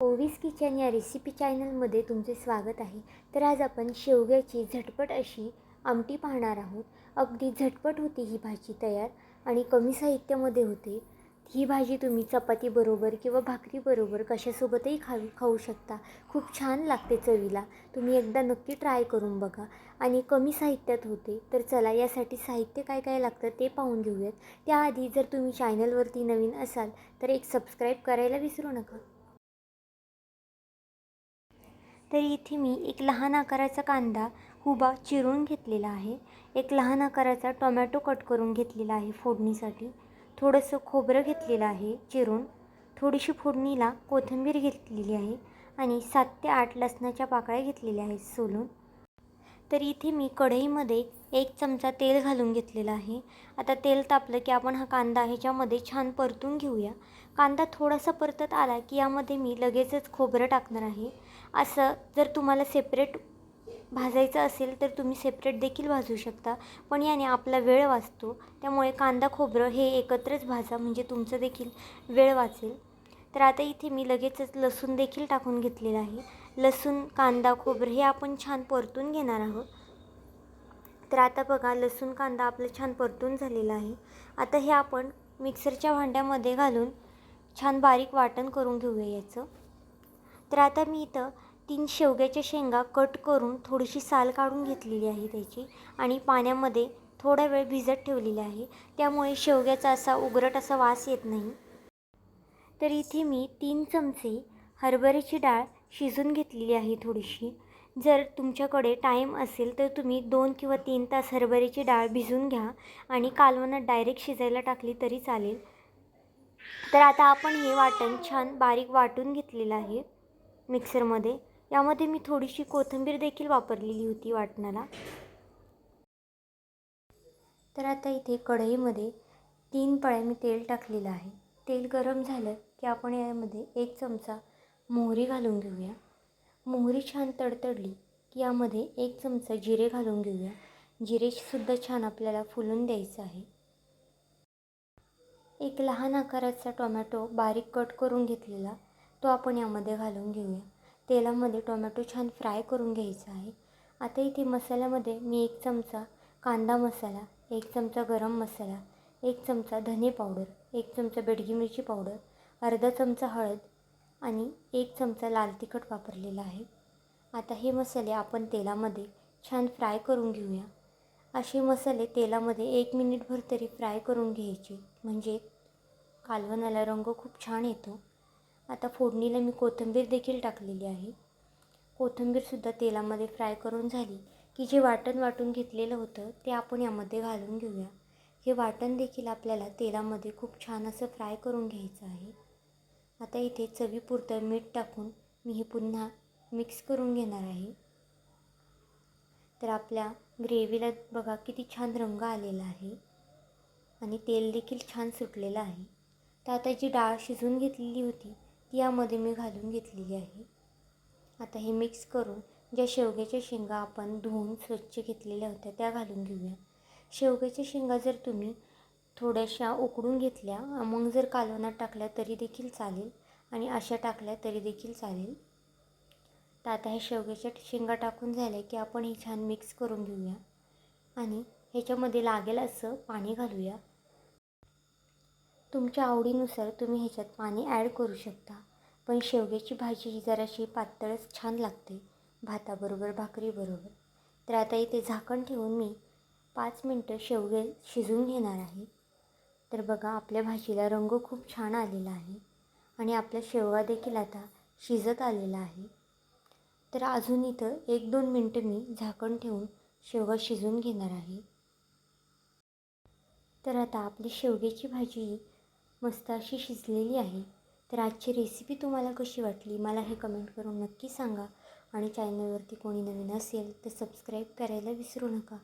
ओवीस kitchen या recipe चॅनलमध्ये तुमचे स्वागत आहे. तर आज आपण शेवग्याची झटपट अशी आमटी पाहणार आहोत. अगदी झटपट होती ही भाजी तयार आणि कमी साहित्यामध्ये होते. ही भाजी तुम्ही चपातीबरोबर किंवा भाकरीबरोबर कशासोबतही खाऊ खाऊ शकता. खूप छान लागते चवीला. तुम्ही एकदा नक्की ट्राय करून बघा. आणि कमी साहित्यात होते. तर चला यासाठी साहित्य काय काय लागतं ते पाहून घेऊयात. त्याआधी जर तुम्ही चॅनलवरती नवीन असाल तर एक सबस्क्राईब करायला विसरू नका. तर इथे मी एक लहान आकाराचा कांदा हुबा चिरून घेतलेला आहे. एक लहान आकाराचा टोमॅटो कट करून घेतलेला आहे फोडणीसाठी. थोडंसं खोबरं घेतलेलं आहे चिरून. थोडीशी फोडणीला कोथिंबीर घेतलेली आहे आणि सात ते आठ लसणाच्या पाकळ्या घेतलेल्या आहेत सोलून. तर इथे मी कढईमध्ये एक चमचा तेल घालून घेतलेला आहे. आता तेल तापलं की आपण हा कांदा ह्याच्यामध्ये छान परतून घेऊया. कांदा थोडासा परतत आला की यामध्ये मी लगेचच खोबरं टाकणार आहे. असं जर तुम्हाला सेपरेट भाजायचं असेल तर तुम्ही सेपरेट देखील भाजू शकता. पण याने आपला वेळ वाचतो. त्यामुळे कांदा खोबरं हे एकत्रच भाजा म्हणजे तुमचं देखील वेळ वाचेल. तर आता इथे मी लगेचच लसूण देखील टाकून घेतलेलं आहे. लसूण कांदा खोबरं हे आपण छान परतून घेणार आहोत. तर आता बघा लसूण कांदा आपलं छान परतून झालेला आहे. आता हे आपण मिक्सरच्या भांड्यामध्ये घालून छान बारीक वाटण करून घेऊया याचं. तर आता मी इथं तीन शेवग्याच्या शेंगा कट करून थोडीशी साल काढून घेतलेली आहे त्याची आणि पाण्यामध्ये थोडा वेळ भिजत ठेवलेली आहे. त्यामुळे शेवग्याचा असा उगरट असा वास येत नाही. तर इथे मी तीन चमचे हरभऱ्याची डाळ शिजून घेतलेली आहे थोडीशी. जर तुमच्याकडे टाईम असेल तर तुम्ही दोन किंवा तीन तास हरभऱ्याची डाळ भिजून घ्या आणि कालवणात डायरेक्ट शिजायला टाकली तरी चालेल. तर आता आपण हे वाटण छान बारीक वाटून घेतलेलं आहे मिक्सरमध्ये यामध्ये मी थोडीशी कोथिंबीर देखील वापरलेली होती वाटणाला. तर आता इथे कढईमध्ये तीन पळ्या मी तेल टाकलेलं आहे. तेल गरम झालं की आपण यामध्ये एक चमचा मोहरी घालून घेऊया. मोहरी छान तडतडली की यामध्ये एक चमचा जिरे घालून घेऊया. जिरेसुद्धा छान आपल्याला फुलून द्यायचं आहे. एक लहान आकाराचा टोमॅटो बारीक कट करून घेतलेला तो आपण यामध्ये घालून घेऊया. तेलामध्ये टोमॅटो छान फ्राय करून घ्यायचा आहे. आता इथे मसाल्यामध्ये मी एक चमचा कांदा मसाला एक चमचा गरम मसाला एक चमचा धने पावडर एक चमचा बेडगी मिरची पावडर अर्धा चमचा हळद आणि एक चमचा लाल तिखट वापरलेला आहे. आता हे मसाले आपण तेलामध्ये छान फ्राय करून घेऊया. असे मसाले तेलामध्ये एक मिनिटभर तरी फ्राय करून घ्यायचे. म्हणजे कालवणाला रंग खूप छान येतो. आता फोडणीला मी कोथिंबीर देखील टाकलेली आहे. कोथिंबीरसुद्धा तेलामध्ये फ्राय करून झाली की जे वाटण वाटून घेतलेलं होतं ते आपण यामध्ये घालून घेऊया. हे वाटण देखील आपल्याला तेलामध्ये खूप छान असं फ्राय करून घ्यायचं आहे. आता इथे चवीपुरतं मीठ टाकून मी हे पुन्हा मिक्स करून घेणार आहे. तर आपल्या ग्रेव्हीला बघा किती छान रंग आलेला आहे. आणि तेल देखील छान सुटलेलं आहे. तर आता जी डाळ शिजून घेतलेली होती ती यामध्ये मी घालून घेतलेली आहे. आता हे मिक्स करून ज्या शेवग्याच्या शेंगा आपण धुवून स्वच्छ घेतलेल्या होत्या त्या घालून घेऊया. शेवग्याच्या शेंगा जर तुम्ही थोड्याशा उकडून घेतल्या. मग जर कालवणात टाकल्या तरी देखील चालेल आणि अशा टाकल्या तरी देखील चालेल. तर आता ह्या शेवग्याच्या शेंगा टाकून झाल्या की आपण हे छान मिक्स करून घेऊया. आणि ह्याच्यामध्ये लागेल असं पाणी घालूया. तुमच्या आवडीनुसार तुम्ही ह्याच्यात पाणी ॲड करू शकता. पण शेवग्याची भाजी ही जराशी पातळच छान लागते. भाताबरोबर भाकरीबरोबर. तर आता इथे झाकण ठेवून मी पाच मिनटं शेवगे शिजवून घेणार आहे. तर बघा आपल्या भाजीला रंग खूप छान आलेला आहे आणि आपला शेवगा देखील आता शिजत आलेला आहे. तर अजून इथं एक दोन मिनटं मी झाकण ठेवून शेवगा शिजून घेणार आहे. तर आता आपली शेवग्याची भाजी मस्त अशी शिजलेली आहे. तर आजची रेसिपी तुम्हाला कशी वाटली मला हे कमेंट करून नक्की सांगा आणि चॅनलवरती कोणी नवीन असेल तर सबस्क्राईब करायला विसरू नका.